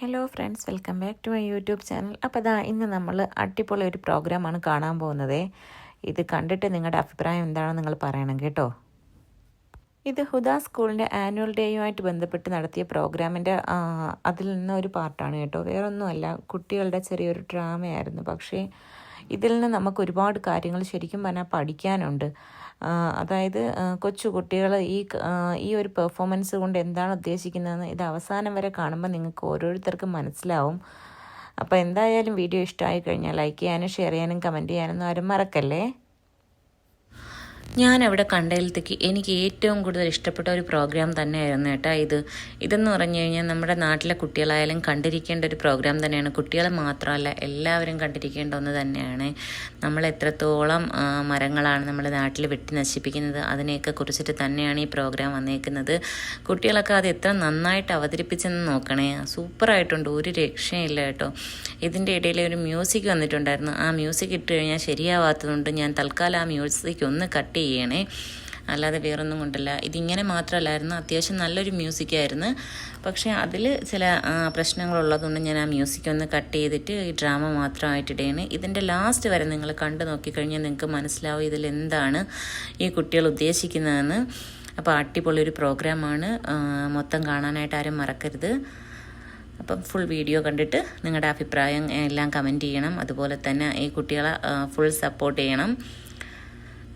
Hello friends welcome back to my YouTube channel അപ്പോൾ ഇതാ ഇന്ന് നമ്മൾ അടിപൊളി ഒരു പ്രോഗ്രാമാണ് കാണാൻ പോകുന്നത്. ഇത് കണ്ടിട്ട് നിങ്ങളുടെ അഭിപ്രായം എന്താണെന്ന് നിങ്ങൾ പറയണം കേട്ടോ. ഇത് ഹുദ സ്കൂളിന്റെ ആനുവൽ ഡേയുമായിട്ട് ബന്ധപ്പെട്ട് നടത്തിയ പ്രോഗ്രാമിന്റെ അതിൽ നിന്ന് ഒരു പാർട്ടാണ് കേട്ടോ. വേറൊന്നുമല്ല കുട്ടികളുടെ ചെറിയൊരു ഡ്രാമയായിരുന്നു പക്ഷേ ഇതിൽ നിന്ന് നമുക്ക് ഒരുപാട് കാര്യങ്ങൾ ശരിക്കും പറഞ്ഞാൽ പഠിക്കാനുണ്ട്. അതായത് കൊച്ചുകുട്ടികൾ കൊച്ചു കുട്ടികൾ ഈ ഈ ഒരു പെർഫോമൻസ് കൊണ്ട് എന്താണ് ഉദ്ദേശിക്കുന്നതെന്ന് ഇത് അവസാനം വരെ കാണുമ്പോൾ നിങ്ങൾക്ക് ഓരോരുത്തർക്കും മനസ്സിലാവും. അപ്പോൾ എന്തായാലും വീഡിയോ ഇഷ്ടമായി കഴിഞ്ഞാൽ ലൈക്ക് ചെയ്യാനും ഷെയർ ചെയ്യാനും കമന്റ് ചെയ്യാനൊന്നും ആരും മറക്കല്ലേ? ഞാൻ അവിടെ കണ്ടതിലത്തേക്ക് എനിക്ക് ഏറ്റവും കൂടുതൽ ഇഷ്ടപ്പെട്ട ഒരു പ്രോഗ്രാം തന്നെയായിരുന്നു കേട്ടോ ഇത്. ഇതെന്ന് പറഞ്ഞു കഴിഞ്ഞാൽ നമ്മുടെ നാട്ടിലെ കുട്ടികളായാലും കണ്ടിരിക്കേണ്ട ഒരു പ്രോഗ്രാം തന്നെയാണ്. കുട്ടികളെ മാത്രമല്ല എല്ലാവരും കണ്ടിരിക്കേണ്ട ഒന്ന് തന്നെയാണ്. നമ്മൾ എത്രത്തോളം മരങ്ങളാണ് നമ്മുടെ നാട്ടിൽ വെട്ടി നശിപ്പിക്കുന്നത് അതിനെയൊക്കെ കുറിച്ചിട്ട് തന്നെയാണ് ഈ പ്രോഗ്രാം വന്നേക്കുന്നത്. കുട്ടികളൊക്കെ അത് എത്ര നന്നായിട്ട് അവതരിപ്പിച്ചെന്ന് നോക്കണേ. സൂപ്പറായിട്ടുണ്ട് ഒരു രക്ഷയില്ല കേട്ടോ. ഇതിന്റെ ഇടയിൽ ഒരു മ്യൂസിക് വന്നിട്ടുണ്ടായിരുന്നു. ആ മ്യൂസിക് ഇട്ട് കഴിഞ്ഞാൽ ശരിയാവാത്തതുകൊണ്ട് ഞാൻ തൽക്കാലം ആ മ്യൂസിക് ഒന്ന് കട്ട് ചെയ്യണേ. അല്ലാതെ വേറൊന്നും കൊണ്ടല്ല. ഇതിങ്ങനെ മാത്രമല്ലായിരുന്നു അത്യാവശ്യം നല്ലൊരു മ്യൂസിക്കായിരുന്നു പക്ഷേ അതിൽ ചില പ്രശ്നങ്ങളുള്ളതുകൊണ്ട് ഞാൻ ആ മ്യൂസിക് ഒന്ന് കട്ട് ചെയ്തിട്ട് ഈ ഡ്രാമ മാത്രമായിട്ടിടയാണ് ഇതിന്റെ ലാസ്റ്റ് വരെ നിങ്ങൾ കണ്ടു നോക്കിക്കഴിഞ്ഞാൽ നിങ്ങൾക്ക് മനസ്സിലാവും ഇതിൽ എന്താണ് ഈ കുട്ടികൾ ഉദ്ദേശിക്കുന്നതെന്ന്. അപ്പോൾ അടിപൊളി ഒരു പ്രോഗ്രാമാണ് മൊത്തം കാണാനായിട്ട് ആരും മറക്കരുത്. അപ്പം ഫുൾ വീഡിയോ കണ്ടിട്ട് നിങ്ങളുടെ അഭിപ്രായം എല്ലാം കമന്റ് ചെയ്യണം. അതുപോലെ തന്നെ ഈ കുട്ടികളെ ഫുൾ സപ്പോർട്ട് ചെയ്യണം.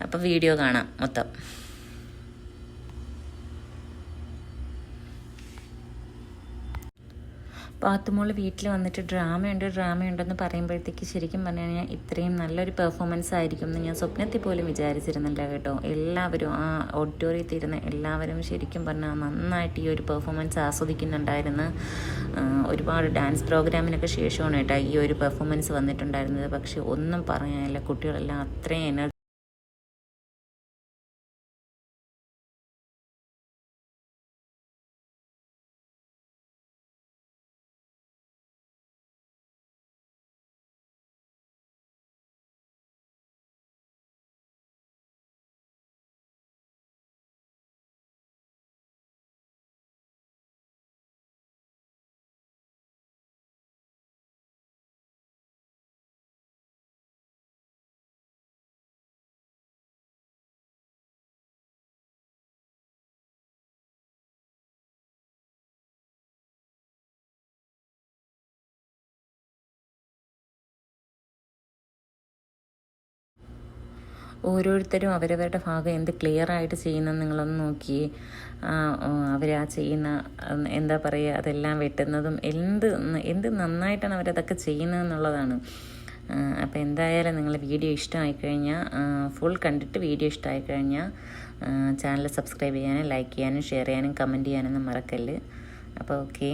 അപ്പം വീഡിയോ കാണാം മൊത്തം. പാത്തുമോൾ വീട്ടിൽ വന്നിട്ട് ഡ്രാമയുണ്ട് ഡ്രാമയുണ്ടെന്ന് പറയുമ്പോഴത്തേക്ക് ശരിക്കും പറഞ്ഞു കഴിഞ്ഞാൽ ഇത്രയും നല്ലൊരു പെർഫോമൻസ് ആയിരിക്കും എന്ന് ഞാൻ സ്വപ്നത്തിൽ പോലും വിചാരിച്ചിരുന്നില്ല കേട്ടോ. എല്ലാവരും ആ ഓഡിറ്റോറിയത്തിൽ ഇരുന്ന് എല്ലാവരും ശരിക്കും പറഞ്ഞാൽ നന്നായിട്ട് ഈ ഒരു പെർഫോമൻസ് ആസ്വദിക്കുന്നുണ്ടായിരുന്നു. ഒരുപാട് ഡാൻസ് പ്രോഗ്രാമിനൊക്കെ ശേഷമാണ് കേട്ടോ ഈ ഒരു പെർഫോമൻസ് വന്നിട്ടുണ്ടായിരുന്നത്. പക്ഷേ ഒന്നും പറയാനില്ല കുട്ടികളെല്ലാം അത്രയും എനർജി ഓരോരുത്തരും അവരവരുടെ ഭാഗം എന്ത് ക്ലിയർ ആയിട്ട് ചെയ്യുന്നത് നിങ്ങളൊന്ന് നോക്കി. അവർ ആ ചെയ്യുന്ന എന്താ പറയുക അതെല്ലാം വെട്ടുന്നതും എന്ത് എന്ത് നന്നായിട്ടാണ് അവരതൊക്കെ ചെയ്യുന്നതെന്നുള്ളതാണ് അപ്പോൾ എന്തായാലും നിങ്ങൾ വീഡിയോ ഇഷ്ടമായി കഴിഞ്ഞാൽ ഫുൾ കണ്ടിട്ട് വീഡിയോ ഇഷ്ടമായി കഴിഞ്ഞാൽ ചാനൽ സബ്സ്ക്രൈബ് ചെയ്യാനും ലൈക്ക് ചെയ്യാനും ഷെയർ ചെയ്യാനും കമന്റ് ചെയ്യാനൊന്നും മറക്കല്ല്. അപ്പോൾ ഓക്കെ